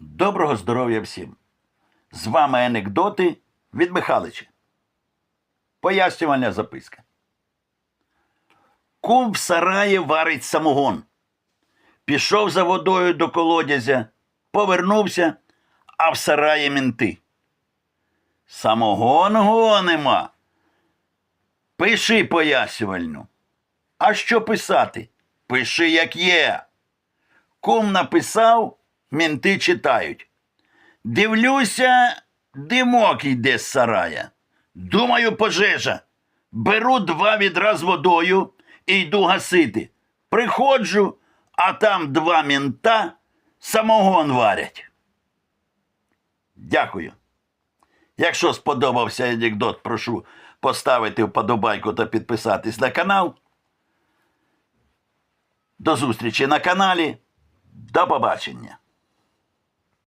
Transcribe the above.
Доброго здоров'я всім! З вами анекдоти від Михалича. Пояснювальна записка. Кум в сараї варить самогон. Пішов за водою до колодязя, повернувся, а в сараї мінти. Самогон гонема. Пиши пояснювальну. А що писати? Пиши, як є. Кум написав, мінти читають. Дивлюся, димок йде з сарая. Думаю, пожежа. Беру два відра з водою і йду гасити. Приходжу, а там два мінта самогон варять. Дякую. Якщо сподобався анекдот, прошу поставити вподобайку та підписатись на канал. До зустрічі на каналі. До побачення.